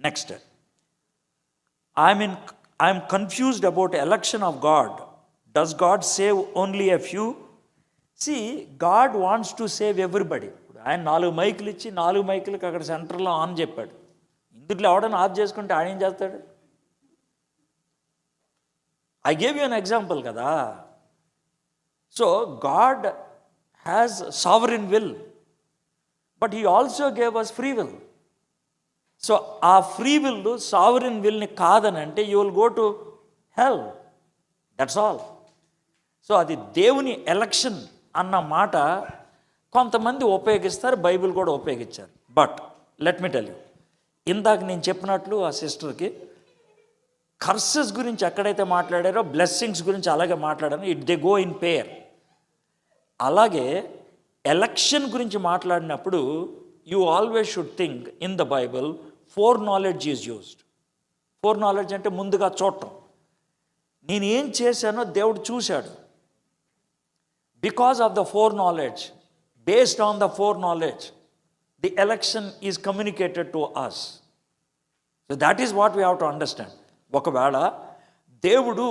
Next I'm in I'm confused about election of God does God save only a few see God wants to save everybody ఇప్పుడు ఆయన నాలుగు మైకులు ఇచ్చి నాలుగు మైకులకి అక్కడ సెంటర్లో ఆన్ చెప్పాడు. ఇందులో ఎవడైనా ఆఫ్ చేసుకుంటే ఆయన ఏం చేస్తాడు? I gave you an example కదా. So God has sovereign will but he also gave us free will so uh free will sovereign విల్ని కాదని అంటే you will go to hell. That's all so అది దేవుని election అన్న మాట కొంతమంది ఉపయోగిస్తారు Bible కూడా ఉపయోగించారు. But let me tell you ఇందాక నేను చెప్పినట్లు ఆ సిస్టర్కి కర్సెస్ గురించి ఎక్కడైతే మాట్లాడారో బ్లెస్సింగ్స్ గురించి అలాగే మాట్లాడాను it they go in pair అలాగే ఎలక్షన్ గురించి మాట్లాడినప్పుడు you always should think in the Bible foreknowledge is used. Foreknowledge అంటే ముందుగా చూడటం. నేను ఏం చేశానో దేవుడు చూశాడు. Because of the foreknowledge based on the foreknowledge the election is communicated to us so that is what we have to understand ఒకవేళ దేవుడు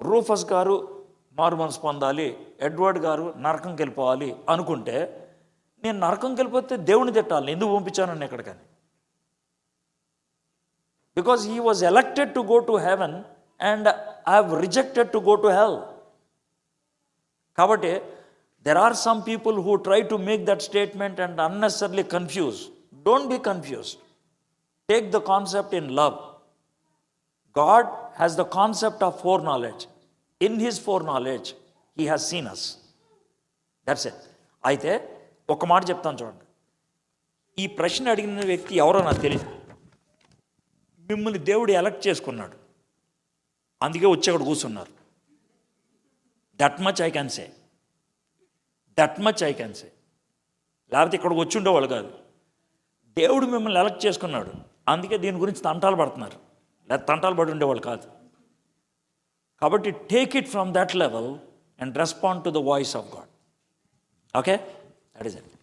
రూఫస్ గారు మారు మనసు పొందాలి ఎడ్వర్డ్ గారు నరకంకి వెళ్ళిపోవాలి అనుకుంటే నేను నరకంకి వెళ్ళిపోతే దేవుని తిట్టాలి. ఎందుకు పంపించాను ఎక్కడికని? Because he was elected to go to heaven and I have rejected to go to hell కాబట్టి there are some people who try to make that statement and unnecessarily confuse don't be confused take the concept in love God has the concept of foreknowledge in his foreknowledge he has seen us that's it అయితే ఒక మాట చెప్తాను చూడండి ఈ ప్రశ్న అడిగిన వ్యక్తి ఎవరో నాకు తెలియదు మిమ్మల్ని దేవుడు ఎలక్ట్ చేసుకున్నాడు. అందుకే వచ్చి అక్కడ కూర్చున్నారు. That much I can say that much I can say లేకపోతే ఇక్కడికి వచ్చి ఉండేవాళ్ళు కాదు. దేవుడు మిమ్మల్ని ఎలక్ట్ చేసుకున్నాడు. అందుకే దీని గురించి తంటాలు పడుతున్నారు. లేదా తంటాలు పడి ఉండేవాళ్ళు కాదు. కాబట్టి take it from that level and respond to the voice of God okay that is it